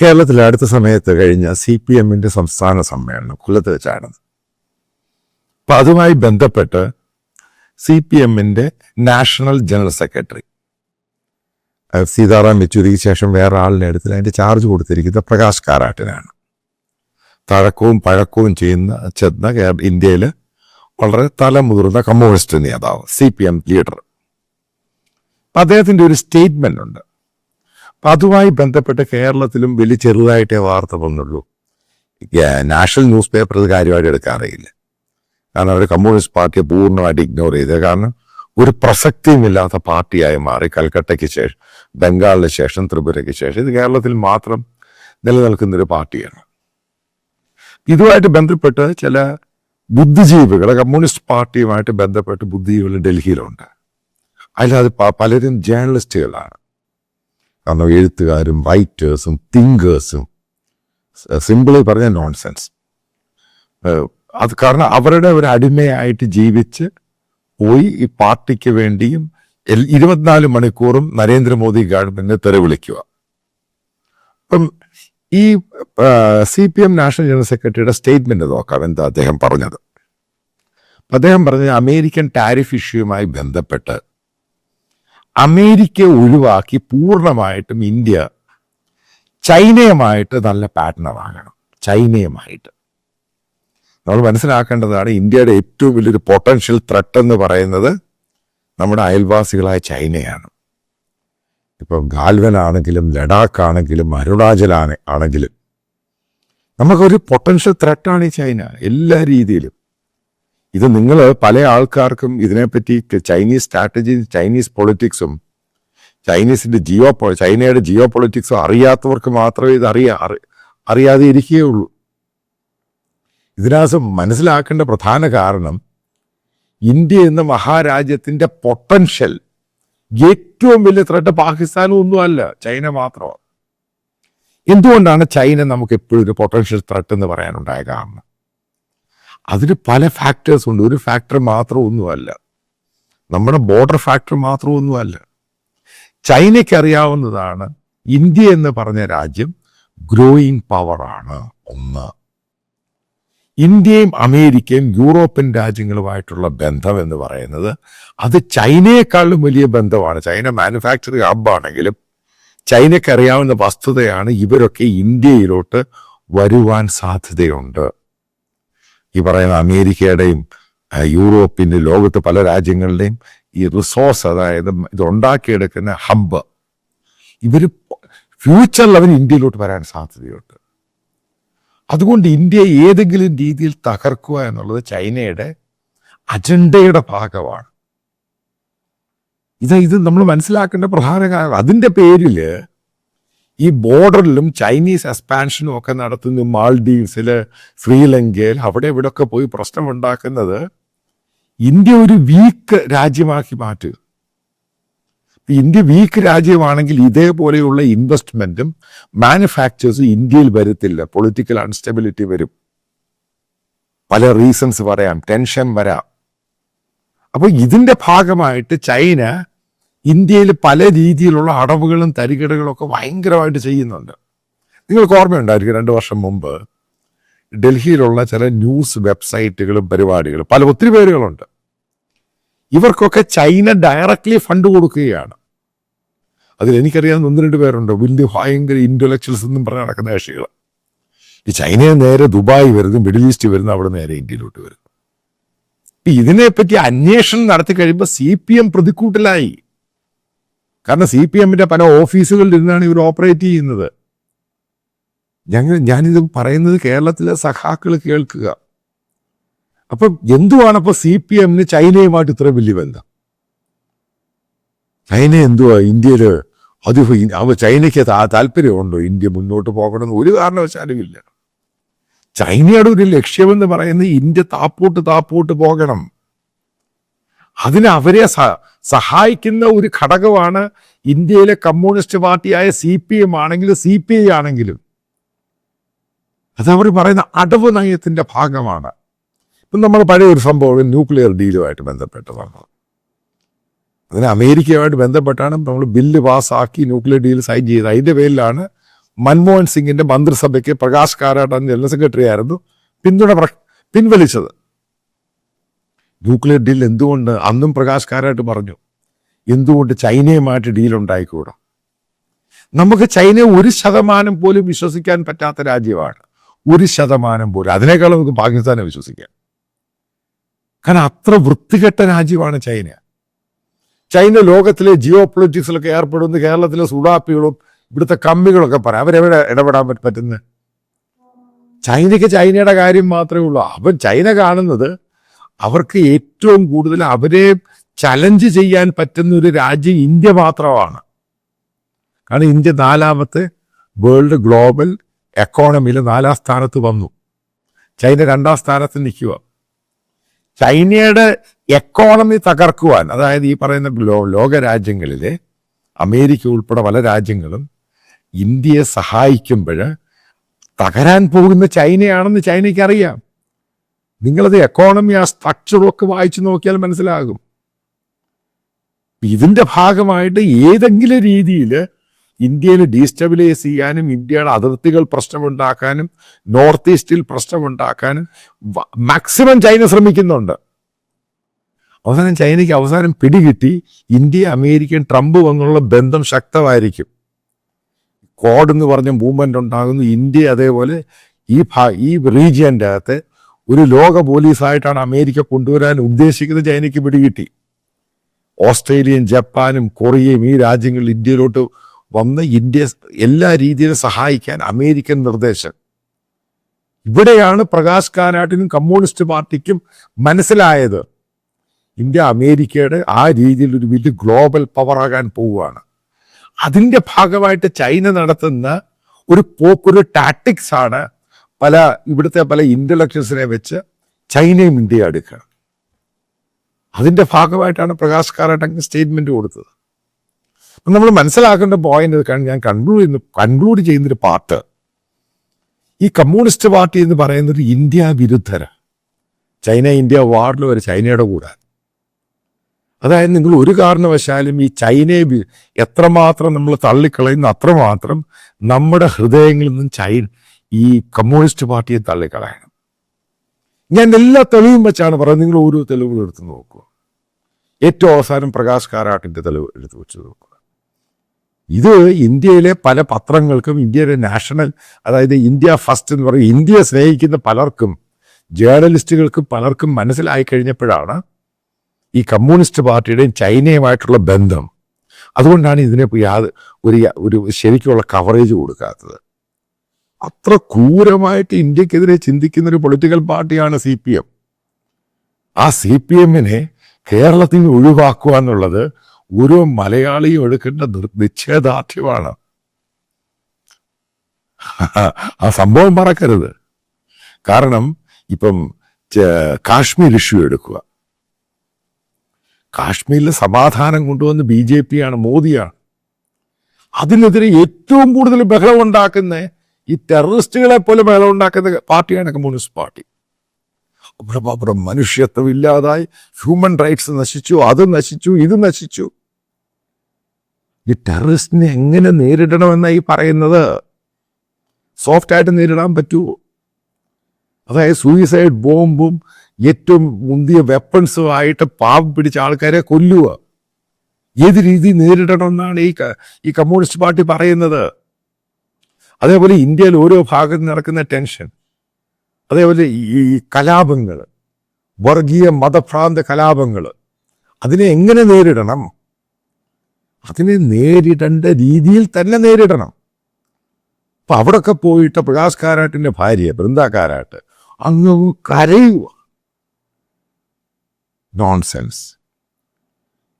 കേരളത്തിൽ അടുത്ത സമയത്ത് കഴിഞ്ഞ സി പി എമ്മിന്റെ സംസ്ഥാന സമ്മേളനം കൊല്ലത്ത് വെച്ചാണ് അപ്പൊ അതുമായി ബന്ധപ്പെട്ട് സി പി എമ്മിന്റെ നാഷണൽ ജനറൽ സെക്രട്ടറി സീതാറാം യെച്ചൂരിക്ക് ശേഷം വേറെ ആളിനെ എടുത്തിട്ട് അതിന്റെ ചാർജ് കൊടുത്തിരിക്കുന്നത് പ്രകാശ് കാരാട്ടിനാണ്. തഴക്കവും പഴക്കവും ചെയ്യുന്ന ചെന്ന ഇന്ത്യയിൽ വളരെ തലമുതിർന്ന കമ്മ്യൂണിസ്റ്റ് നേതാവ് സി പി എം ലീഡർ. അദ്ദേഹത്തിന്റെ ഒരു സ്റ്റേറ്റ്മെന്റ് ഉണ്ട്. അപ്പൊ അതുമായി ബന്ധപ്പെട്ട് കേരളത്തിലും വലിയ ചെറുതായിട്ടേ വാർത്ത വന്നുള്ളൂ. നാഷണൽ ന്യൂസ് പേപ്പർ ഇത് കാര്യമായിട്ട് എടുക്കാറിയില്ല കാരണം അവർ കമ്മ്യൂണിസ്റ്റ് പാർട്ടിയെ പൂർണമായിട്ട് ഇഗ്നോർ ചെയ്തത്. കാരണം ഒരു പ്രസക്തിയുമില്ലാത്ത പാർട്ടിയായി മാറി കൽക്കട്ടയ്ക്ക് ശേഷം ബംഗാളിന് ശേഷം ത്രിപുരയ്ക്ക് ശേഷം. ഇത് കേരളത്തിൽ മാത്രം നിലനിൽക്കുന്ന ഒരു പാർട്ടിയാണ്. ഇതുമായിട്ട് ബന്ധപ്പെട്ട് ചില ബുദ്ധിജീവികൾ കമ്മ്യൂണിസ്റ്റ് പാർട്ടിയുമായിട്ട് ബന്ധപ്പെട്ട് ബുദ്ധിജീവികൾ ഡൽഹിയിലുണ്ട്. അതിലത് പലരും ജേർണലിസ്റ്റുകളാണ് കാരണം എഴുത്തുകാരും റൈറ്റേഴ്സും തിങ്കേഴ്സും സിമ്പിളി പറഞ്ഞ നോൺസെൻസ് അത് കാരണം അവരുടെ ഒരു അടിമയായിട്ട് ജീവിച്ച് പോയി ഈ പാർട്ടിക്ക് വേണ്ടിയും ഇരുപത്തിനാല് മണിക്കൂറും നരേന്ദ്രമോദി ഗവൺമെന്റിനെ തെരവിളിക്കുക അപ്പം ഈ C P M national general സെക്രട്ടറിയുടെ സ്റ്റേറ്റ്മെന്റ് നോക്കാം എന്താ അദ്ദേഹം പറഞ്ഞത്. അദ്ദേഹം പറഞ്ഞ അമേരിക്കൻ ടാരിഫ് ഇഷ്യൂവുമായി ബന്ധപ്പെട്ട് അമേരിക്ക ഒഴിവാക്കി പൂർണമായിട്ടും ഇന്ത്യ ചൈനയുമായിട്ട് നല്ല പാർട്ട്ണറാകണം ചൈനയുമായിട്ട്. നമ്മൾ മനസ്സിലാക്കേണ്ടതാണ് ഇന്ത്യയുടെ ഏറ്റവും വലിയൊരു പൊട്ടൻഷ്യൽ ത്രെട്ട് എന്ന് പറയുന്നത് നമ്മുടെ അയൽവാസികളായ ചൈനയാണ്. ഇപ്പം ഗാൽവൻ ആണെങ്കിലും ലഡാക്ക് ആണെങ്കിലും അരുണാചൽ ആണ് ആണെങ്കിലും നമുക്കൊരു പൊട്ടൻഷ്യൽ ത്രെട്ടാണ് ഈ ചൈന എല്ലാ രീതിയിലും. ഇത് നിങ്ങൾ പല ആൾക്കാർക്കും ഇതിനെപ്പറ്റി ചൈനീസ് സ്ട്രാറ്റജി ചൈനീസ് പൊളിറ്റിക്സും ചൈനീസിന്റെ ജിയോ ചൈനയുടെ ജിയോ പൊളിറ്റിക്സും അറിയാത്തവർക്ക് മാത്രമേ ഇത് അറിയാ അറി- അറിയാതെ ഇരിക്കുകയുള്ളൂ. ഇതിനകത്ത് മനസ്സിലാക്കേണ്ട പ്രധാന കാരണം ഇന്ത്യ എന്ന മഹാരാജ്യത്തിന്റെ പൊട്ടൻഷ്യൽ ഏറ്റവും വലിയ ത്രെട്ട് പാകിസ്ഥാനും ഒന്നുമല്ല ചൈന മാത്രമാണ്. എന്തുകൊണ്ടാണ് ചൈന നമുക്ക് എപ്പോഴും ഒരു പൊട്ടൻഷ്യൽ ത്രെട്ട് എന്ന് പറയാനുണ്ടായ കാരണം? അതിന് പല ഫാക്ടേഴ്സ് ഉണ്ട്. ഒരു ഫാക്ടർ മാത്രം ഒന്നുമല്ല നമ്മുടെ ബോർഡർ ഫാക്ടർ മാത്രം ഒന്നുമല്ല ചൈനയ്ക്ക് അറിയാവുന്നതാണ് ഇന്ത്യ എന്ന് പറഞ്ഞ രാജ്യം ഗ്രോയിങ് പവറാണ് ഒന്ന്. ഇന്ത്യയും അമേരിക്കയും യൂറോപ്യൻ രാജ്യങ്ങളുമായിട്ടുള്ള ബന്ധം എന്ന് പറയുന്നത് അത് ചൈനയെക്കാളും വലിയ ബന്ധമാണ്. ചൈന മാനുഫാക്ചറിങ് ഹബ്ബാണെങ്കിലും ചൈനയ്ക്ക് അറിയാവുന്ന വസ്തുതയാണ് ഇവരൊക്കെ ഇന്ത്യയിലോട്ട് വരുവാൻ സാധ്യതയുണ്ട്. ഈ പറയുന്ന അമേരിക്കയുടെയും യൂറോപ്പിന്റെ ലോകത്ത് പല രാജ്യങ്ങളുടെയും ഈ റിസോഴ്സ് അതായത് ഇത് ഉണ്ടാക്കിയെടുക്കുന്ന ഹബ്ബ് ഇവർ ഫ്യൂച്ചറിൽ അവർ ഇന്ത്യയിലോട്ട് വരാൻ സാധ്യതയുണ്ട്. അതുകൊണ്ട് ഇന്ത്യ ഏതെങ്കിലും രീതിയിൽ തകർക്കുക എന്നുള്ളത് ചൈനയുടെ അജണ്ടയുടെ ഭാഗമാണ്. ഇത് ഇത് നമ്മൾ മനസ്സിലാക്കേണ്ട പ്രധാന കാരണം അതിന്റെ പേരിൽ ഈ ബോർഡറിലും ചൈനീസ് എക്സ്പാൻഷനും ഒക്കെ നടത്തുന്ന മാൾഡീവ്സിൽ ശ്രീലങ്കയിൽ അവിടെ ഇവിടെ ഒക്കെ പോയി പ്രശ്നം ഉണ്ടാക്കുന്നത് ഇന്ത്യ ഒരു വീക്ക് രാജ്യമാക്കി മാറ്റുക ഇന്ത്യ വീക്ക് രാജ്യമാണെങ്കിൽ ഇതേപോലെയുള്ള ഇൻവെസ്റ്റ്മെന്റും മാനുഫാക്ചേഴ്സും ഇന്ത്യയിൽ വരത്തില്ല. പൊളിറ്റിക്കൽ അൺസ്റ്റെബിലിറ്റി വരും. പല റീസൺസ് പറയാം. ടെൻഷൻ വരാം. അപ്പോൾ ഇതിന്റെ ഭാഗമായിട്ട് ചൈന ഇന്ത്യയിൽ പല രീതിയിലുള്ള അടവുകളും തരികടകളും ഒക്കെ ഭയങ്കരമായിട്ട് ചെയ്യുന്നുണ്ട്. നിങ്ങൾക്ക് ഓർമ്മയുണ്ടായിരിക്കും രണ്ട് വർഷം മുമ്പ് ഡൽഹിയിലുള്ള ചില ന്യൂസ് വെബ്സൈറ്റുകളും പരിപാടികളും പല ഒത്തിരി പേരുകളുണ്ട്. ഇവർക്കൊക്കെ ചൈന ഡയറക്റ്റ്ലി ഫണ്ട് കൊടുക്കുകയാണ്. അതിൽ എനിക്കറിയാവുന്ന ഒന്ന് രണ്ട് പേരുണ്ട്. വലിയ ഭയങ്കര ഇന്റലക്ച്വൽസ് എന്നും പറഞ്ഞ് നടക്കുന്ന കക്ഷികൾ. ഈ ചൈനയെ നേരെ ദുബായ് വരുന്നു മിഡിൽ ഈസ്റ്റ് വരുന്നു അവിടെ നേരെ ഇന്ത്യയിലോട്ട് വരുന്നു. ഇതിനെപ്പറ്റി അന്വേഷണം നടത്തി കഴിയുമ്പോൾ സി പി എം പ്രതിക്കൂട്ടിലായി. കാരണം സി പി എമ്മിന്റെ പല ഓഫീസുകളിൽ ഇരുന്നാണ് ഇവർ ഓപ്പറേറ്റ് ചെയ്യുന്നത്. ഞങ്ങൾ ഞാനിത് പറയുന്നത് കേരളത്തിലെ സഖാക്കൾ കേൾക്കുക. അപ്പൊ എന്തുവാണ് അപ്പൊ സി പി എമ്മിന് ചൈനയുമായിട്ട് ഇത്ര വലിയ ബന്ധം? ചൈന എന്തുവാ ഇന്ത്യയിൽ അത് അവ ചൈനയ്ക്ക് താല്പര്യമുണ്ടോ? ഇന്ത്യ മുന്നോട്ട് പോകണമെന്ന് ഒരു കാരണവശാലും ഇല്ല. ചൈനയുടെ ഒരു ലക്ഷ്യമെന്ന് പറയുന്നത് ഇന്ത്യ താപ്പോട്ട് താപ്പോട്ട് പോകണം. അതിന് അവരെ സഹായിക്കുന്ന ഒരു ഘടകമാണ് ഇന്ത്യയിലെ കമ്മ്യൂണിസ്റ്റ് പാർട്ടിയായ സി പി എം ആണെങ്കിലും സി പി ഐ ആണെങ്കിലും. അത് അവർ പറയുന്ന അടവ് നയത്തിന്റെ ഭാഗമാണ്. ഇപ്പം നമ്മൾ പഴയ ഒരു സംഭവം ന്യൂക്ലിയർ ഡീലുമായിട്ട് ബന്ധപ്പെട്ടതാണ്. അതിന് അമേരിക്കയുമായിട്ട് ബന്ധപ്പെട്ടാണ് നമ്മൾ ബില്ല് പാസ്സാക്കി ന്യൂക്ലിയർ ഡീൽ സൈൻ ചെയ്തത്. അതിന്റെ പേരിലാണ് മൻമോഹൻ സിംഗിന്റെ മന്ത്രിസഭയ്ക്ക് പ്രകാശ് കാരാട്ട് ജനറൽ സെക്രട്ടറി ആയിരുന്നു പിന്തുണ പിൻവലിച്ചത്. ന്യൂക്ലിയർ ഡീൽ എന്തുകൊണ്ട് അന്നും പ്രകാശ് കാരായിട്ട് പറഞ്ഞു? എന്തുകൊണ്ട് ചൈനയുമായിട്ട് ഡീൽ ഉണ്ടായിക്കൂടാ? നമുക്ക് ചൈനയെ ഒരു ശതമാനം പോലും വിശ്വസിക്കാൻ പറ്റാത്ത രാജ്യമാണ്. ഒരു ശതമാനം പോലും. അതിനേക്കാളും നമുക്ക് പാകിസ്ഥാനെ വിശ്വസിക്കാം. കാരണം അത്ര വൃത്തികെട്ട രാജ്യമാണ് ചൈന. ചൈന ലോകത്തിലെ ജിയോ പൊളിറ്റിക്സിലൊക്കെ ഏർപ്പെടുന്ന. കേരളത്തിലെ സുഡാപ്പികളും ഇവിടുത്തെ കമ്മികളൊക്കെ പറയാം. അവരെവിടെ ഇടപെടാൻ പറ്റ- പറ്റുന്നത്? ചൈനയ്ക്ക് ചൈനയുടെ കാര്യം മാത്രമേ ഉള്ളൂ. അവൻ ചൈന കാണുന്നത് അവർക്ക് ഏറ്റവും കൂടുതൽ അവരെ ചലഞ്ച് ചെയ്യാൻ പറ്റുന്ന ഒരു രാജ്യം ഇന്ത്യ മാത്രമാണ്. കാരണം ഇന്ത്യ നാലാമത്തെ വേൾഡ് ഗ്ലോബൽ എക്കോണമിയിൽ നാലാം സ്ഥാനത്ത് വന്നു. ചൈന രണ്ടാം സ്ഥാനത്ത് നിൽക്കുക. ചൈനയുടെ എക്കോണമി തകർക്കുവാൻ അതായത് ഈ പറയുന്ന ലോക രാജ്യങ്ങളിലെ അമേരിക്ക ഉൾപ്പെടെ പല രാജ്യങ്ങളും ഇന്ത്യയെ സഹായിക്കുമ്പോൾ തകരാൻ പോകുന്ന ചൈനയാണെന്ന് ചൈനയ്ക്ക് അറിയാം. നിങ്ങളത് എക്കോണമി ആ സ്ട്രക്ചറൊക്കെ വായിച്ചു നോക്കിയാൽ മനസ്സിലാകും. ഇതിന്റെ ഭാഗമായിട്ട് ഏതെങ്കിലും രീതിയിൽ ഇന്ത്യയിൽ ഡീസ്റ്റബിലൈസ് ചെയ്യാനും ഇന്ത്യയുടെ അതിർത്തികൾ പ്രശ്നമുണ്ടാക്കാനും നോർത്ത് ഈസ്റ്റിൽ പ്രശ്നമുണ്ടാക്കാനും മാക്സിമം ചൈന ശ്രമിക്കുന്നുണ്ട്. അവസാനം ചൈനയ്ക്ക് അവസാനം പിടികിട്ടി ഇന്ത്യ അമേരിക്കൻ ട്രംപ് വന്നുള്ള ബന്ധം ശക്തമായിരിക്കും. കോഡ് എന്ന് പറഞ്ഞ മൂവ്മെന്റ് ഉണ്ടാകുന്നു. ഇന്ത്യ അതേപോലെ ഈ ഭാ ഈ റീജിയന്റെ അകത്ത് ഒരു ലോക പോലീസായിട്ടാണ് അമേരിക്ക കൊണ്ടുവരാൻ ഉദ്ദേശിക്കുന്നത് ചൈനയ്ക്ക് പിടികിട്ടി. ഓസ്ട്രേലിയയും ജപ്പാനും കൊറിയയും ഈ രാജ്യങ്ങൾ ഇന്ത്യയിലോട്ട് വന്ന് ഇന്ത്യ എല്ലാ രീതിയിലും സഹായിക്കാൻ അമേരിക്കൻ നിർദ്ദേശം. ഇവിടെയാണ് പ്രകാശ് കാനാട്ടിനും കമ്മ്യൂണിസ്റ്റ് പാർട്ടിക്കും മനസ്സിലായത്. ഇന്ത്യ അമേരിക്കയുടെ ആ രീതിയിൽ ഒരു വലിയ ഗ്ലോബൽ പവറാകാൻ പോവുകയാണ്. അതിന്റെ ഭാഗമായിട്ട് ചൈന നടത്തുന്ന ഒരു പോക്കൊരു ടാറ്റിക്സ് ആണ് പല ഇവിടുത്തെ പല ഇന്റലക്ച്വൽസിനെ വെച്ച് ചൈനയും ഇന്ത്യ എടുക്കുക അതിന്റെ ഭാഗമായിട്ടാണ് പ്രകാശ് കാരാട്ട് അങ്ങ് സ്റ്റേറ്റ്മെന്റ് കൊടുത്തത്. അപ്പം നമ്മൾ മനസ്സിലാക്കേണ്ട പോയിന്റ് ഞാൻ കൺക്ലൂഡ് ചെയ്യുന്ന കൺക്ലൂഡ് ചെയ്യുന്നൊരു പാർട്ട് ഈ കമ്മ്യൂണിസ്റ്റ് പാർട്ടി എന്ന് പറയുന്നത് ഇന്ത്യ വിരുദ്ധര ചൈന ഇന്ത്യ വാറിൽ ഒരു ചൈനയുടെ കൂടെ. അതായത് നിങ്ങൾ ഒരു കാരണവശാലും ഈ ചൈനയെ എത്രമാത്രം നമ്മൾ തള്ളിക്കളയുന്നു അത്രമാത്രം നമ്മുടെ ഹൃദയങ്ങളിൽ നിന്നും ചൈന ഈ കമ്മ്യൂണിസ്റ്റ് പാർട്ടിയെ തള്ളിക്കളയണം ഞാൻ എല്ലാ തെളിവും വെച്ചാണ് പറയുന്നത്. നിങ്ങൾ ഓരോ തെളിവുകൾ എടുത്ത് നോക്കുക. ഏറ്റവും അവസാനം പ്രകാശ് കാരാട്ടിന്റെ തെളിവ് എടുത്ത് വെച്ച് നോക്കുക. ഇത് ഇന്ത്യയിലെ പല പത്രങ്ങൾക്കും ഇന്ത്യയിലെ നാഷണൽ അതായത് ഇന്ത്യ ഫസ്റ്റ് എന്ന് പറയും ഇന്ത്യയെ സ്നേഹിക്കുന്ന പലർക്കും ജേർണലിസ്റ്റുകൾക്കും പലർക്കും മനസ്സിലായി കഴിഞ്ഞപ്പോഴാണ് ഈ കമ്മ്യൂണിസ്റ്റ് പാർട്ടിയുടെയും ചൈനയുമായിട്ടുള്ള ബന്ധം. അതുകൊണ്ടാണ് ഇതിനെ യാത് ഒരു ഒരു ശരിക്കുള്ള കവറേജ് കൊടുക്കാത്തത്. അത്ര ക്രൂരമായിട്ട് ഇന്ത്യക്കെതിരെ ചിന്തിക്കുന്ന ഒരു പൊളിറ്റിക്കൽ പാർട്ടിയാണ് സി പി എം. ആ സി പി എമ്മിനെ കേരളത്തിൽ നിന്ന് ഒഴിവാക്കുക എന്നുള്ളത് ഓരോ മലയാളിയും എടുക്കേണ്ട നിശ്ചയദാർഢ്യമാണ്. ആ സംഭവം മറക്കരുത്. കാരണം ഇപ്പം കാശ്മീർ ഇഷ്യൂ എടുക്കുക. കാശ്മീരിൽ സമാധാനം കൊണ്ടുവന്ന് ബി ജെ പി ആണ് മോദിയാണ്. അതിനെതിരെ ഏറ്റവും കൂടുതൽ ബഹളം ഉണ്ടാക്കുന്ന ഈ ടെററിസ്റ്റുകളെ പോലെ മേള ഉണ്ടാക്കുന്ന പാർട്ടിയാണ് കമ്മ്യൂണിസ്റ്റ് പാർട്ടി. അപ്പുറപ്പുറം മനുഷ്യത്വം ഇല്ലാതായി ഹ്യൂമൻ റൈറ്റ്സ് നശിച്ചു അത് നശിച്ചു ഇത് നശിച്ചു. ഈ ടെററിസ്റ്റിനെ എങ്ങനെ നേരിടണമെന്നാണ് ഈ പറയുന്നത്? സോഫ്റ്റ് ആയിട്ട് നേരിടാൻ പറ്റുമോ അതായത് സൂയിസൈഡ് ബോംബും ഏറ്റവും മുന്തിയ വെപ്പൺസും ആയിട്ട് പാവം പിടിച്ച ആൾക്കാരെ കൊല്ലുക. ഏത് രീതി നേരിടണമെന്നാണ് ഈ ഈ കമ്മ്യൂണിസ്റ്റ് പാർട്ടി പറയുന്നത്? അതേപോലെ ഇന്ത്യയിൽ ഓരോ ഭാഗത്ത് നടക്കുന്ന ടെൻഷൻ അതേപോലെ ഈ കലാപങ്ങൾ വർഗീയ മതഭ്രാന്ത കലാപങ്ങൾ അതിനെ എങ്ങനെ നേരിടണം? അതിനെ നേരിടേണ്ട രീതിയിൽ തന്നെ നേരിടണം. അപ്പൊ അവിടൊക്കെ പോയിട്ട് പ്രകാശ് കാരാട്ടിന്റെ ഭാര്യ ബൃന്ദ കാരാട്ട് അങ്ങ് കരയുക. നോൺസെൻസ്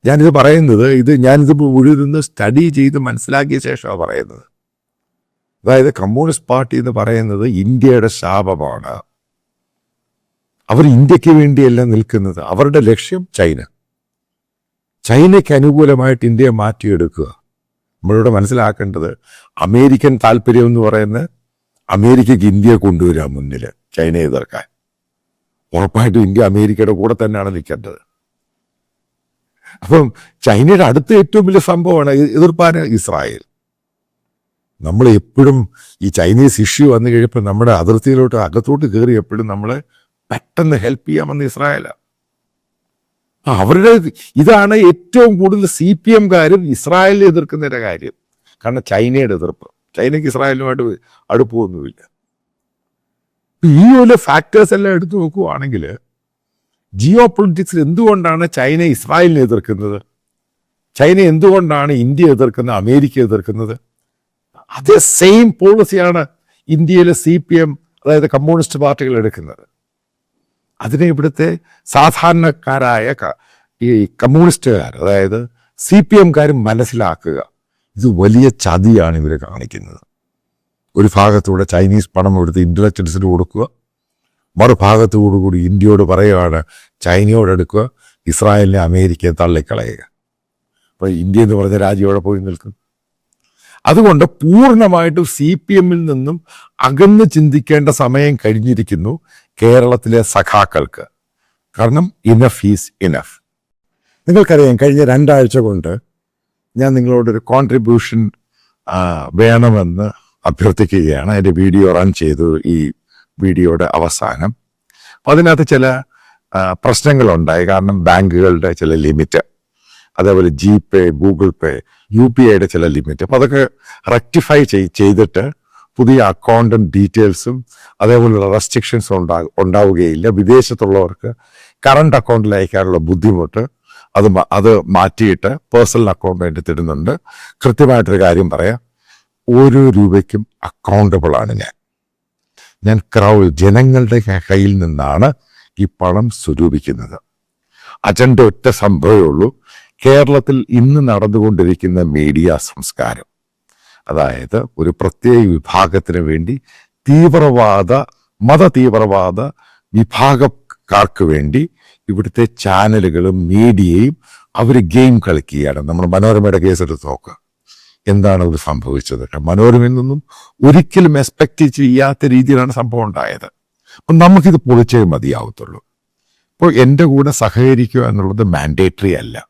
ഞാനിത് പറയുന്നത് ഇത് ഞാനിത് മുഴുവൻ സ്റ്റഡി ചെയ്ത് മനസ്സിലാക്കിയ ശേഷമാണ് പറയുന്നത്. അതായത് കമ്മ്യൂണിസ്റ്റ് പാർട്ടി എന്ന് പറയുന്നത് ഇന്ത്യയുടെ ശാപമാണ്. അവർ ഇന്ത്യയ്ക്ക് വേണ്ടിയല്ല നിൽക്കുന്നത്. അവരുടെ ലക്ഷ്യം ചൈന. ചൈനയ്ക്ക് അനുകൂലമായിട്ട് ഇന്ത്യയെ മാറ്റിയെടുക്കുക. നമ്മളിവിടെ മനസ്സിലാക്കേണ്ടത് അമേരിക്കൻ താല്പര്യം എന്ന് പറയുന്നത് അമേരിക്കയ്ക്ക് ഇന്ത്യയെ കൊണ്ടുവരിക മുന്നിൽ ചൈനയെ എതിർക്കാൻ. ഉറപ്പായിട്ടും ഇന്ത്യ അമേരിക്കയുടെ കൂടെ തന്നെയാണ് നിൽക്കേണ്ടത്. അപ്പം ചൈനയുടെ അടുത്ത ഏറ്റവും വലിയ സംഭവമാണ് എതിർപ്പാൻ ഇസ്രായേൽ. നമ്മൾ എപ്പോഴും ഈ ചൈനീസ് ഇഷ്യൂ വന്നു കഴിഞ്ഞപ്പോൾ നമ്മുടെ അതിർത്തിയിലോട്ട് അകത്തോട്ട് കയറി എപ്പോഴും നമ്മളെ പെട്ടെന്ന് ഹെൽപ്പ് ചെയ്യാമെന്ന് ഇസ്രായേലാണ് അവരുടെ ഇതാണ് ഏറ്റവും കൂടുതൽ സി പി എംകാരും ഇസ്രായേലിനെ എതിർക്കുന്നതിന്റെ കാര്യം. കാരണം ചൈനയുടെ എതിർപ്പ്. ചൈനയ്ക്ക് ഇസ്രായേലുമായിട്ട് അടുപ്പമൊന്നുമില്ല ഈ ഒരു ഫാക്ടേഴ്സ് എല്ലാം എടുത്തു നോക്കുവാണെങ്കിൽ ജിയോ പൊളിറ്റിക്സിൽ എന്തുകൊണ്ടാണ് ചൈന ഇസ്രായേലിനെ എതിർക്കുന്നത്? ചൈന എന്തുകൊണ്ടാണ് ഇന്ത്യ എതിർക്കുന്നത്? അമേരിക്ക എതിർക്കുന്നത്? അതേ സെയിം പോളിസിയാണ് ഇന്ത്യയിലെ സി പി എം അതായത് കമ്മ്യൂണിസ്റ്റ് പാർട്ടികൾ എടുക്കുന്നത്. അതിനെ ഇവിടുത്തെ സാധാരണക്കാരായ ഈ കമ്മ്യൂണിസ്റ്റുകാർ അതായത് സി പി എംകാരും മനസ്സിലാക്കുക. ഇത് വലിയ ചതിയാണ് ഇവർ കാണിക്കുന്നത്. ഒരു ഭാഗത്തൂടെ ചൈനീസ് പണം എടുത്ത് ഇന്റലക്ച്വൽസിന് കൊടുക്കുക. മറുഭാഗത്തോടുകൂടി ഇന്ത്യയോട് പറയുകയാണ് ചൈനയോട് എടുക്കുക ഇസ്രായേലിനെ അമേരിക്കയെ തള്ളിക്കളയുക. അപ്പോൾ ഇന്ത്യ എന്ന് പറഞ്ഞ രാജ്യം എവിടെ പോയി നിൽക്കും? അതുകൊണ്ട് പൂർണമായിട്ടും സി പി എമ്മിൽ നിന്നും അകന്ന് ചിന്തിക്കേണ്ട സമയം കഴിഞ്ഞിരിക്കുന്നു കേരളത്തിലെ സഖാക്കൾക്ക്. കാരണം ഇനഫ് ഈസ് ഇനഫ് നിങ്ങൾക്കറിയാം കഴിഞ്ഞ രണ്ടാഴ്ച കൊണ്ട് ഞാൻ നിങ്ങളോടൊരു കോൺട്രിബ്യൂഷൻ വേണമെന്ന് അഭ്യർത്ഥിക്കുകയാണ്. എന്റെ വീഡിയോ റൺ ചെയ്തു ഈ വീഡിയോയുടെ അവസാനം. അപ്പം അതിനകത്ത് ചില പ്രശ്നങ്ങളുണ്ടായി. കാരണം ബാങ്കുകളുടെ ചില ലിമിറ്റ് അതേപോലെ G pay Google pay U P ഐയുടെ ചില ലിമിറ്റ് അപ്പോൾ അതൊക്കെ റെക്ടിഫൈ ചെയ്തിട്ട് പുതിയ അക്കൗണ്ടും ഡീറ്റെയിൽസും അതേപോലുള്ള റെസ്ട്രിക്ഷൻസും ഉണ്ടാ ഉണ്ടാവുകയില്ല. വിദേശത്തുള്ളവർക്ക് കറണ്ട് അക്കൗണ്ടിൽ അയക്കാനുള്ള ബുദ്ധിമുട്ട് അത് അത് മാറ്റിയിട്ട് പേഴ്സണൽ അക്കൗണ്ട് എടുത്തിടുന്നുണ്ട് കൃത്യമായിട്ടൊരു കാര്യം പറയാം. ഓരോ രൂപയ്ക്കും അക്കൗണ്ടബിളാണ് ഞാൻ. ഞാൻ ക്രൗഡ് ജനങ്ങളുടെ കയ്യിൽ നിന്നാണ് ഈ പണം സ്വരൂപിക്കുന്നത്. അജണ്ട ഒറ്റ സംഭവമേ ഉള്ളൂ. കേരളത്തിൽ ഇന്ന് നടന്നുകൊണ്ടിരിക്കുന്ന മീഡിയ സംസ്കാരം അതായത് ഒരു പ്രത്യേക വിഭാഗത്തിന് വേണ്ടി തീവ്രവാദ മത തീവ്രവാദ വിഭാഗക്കാർക്ക് വേണ്ടി ഇവിടുത്തെ ചാനലുകളും മീഡിയയും അവർ ഗെയിം കളിക്കുകയാണ്. നമ്മൾ മനോരമയുടെ കേസെടുത്ത് നോക്കുക എന്താണ് അത് സംഭവിച്ചത്? മനോരമയിൽ നിന്നും ഒരിക്കലും എക്സ്പെക്ട് ചെയ്യാത്ത രീതിയിലാണ് സംഭവം ഉണ്ടായത്. അപ്പം നമുക്കിത് പൊളിച്ചേ മതിയാവത്തുള്ളൂ. അപ്പോൾ എന്റെ കൂടെ സഹകരിക്കുക എന്നുള്ളത് മാൻഡേറ്ററി അല്ല.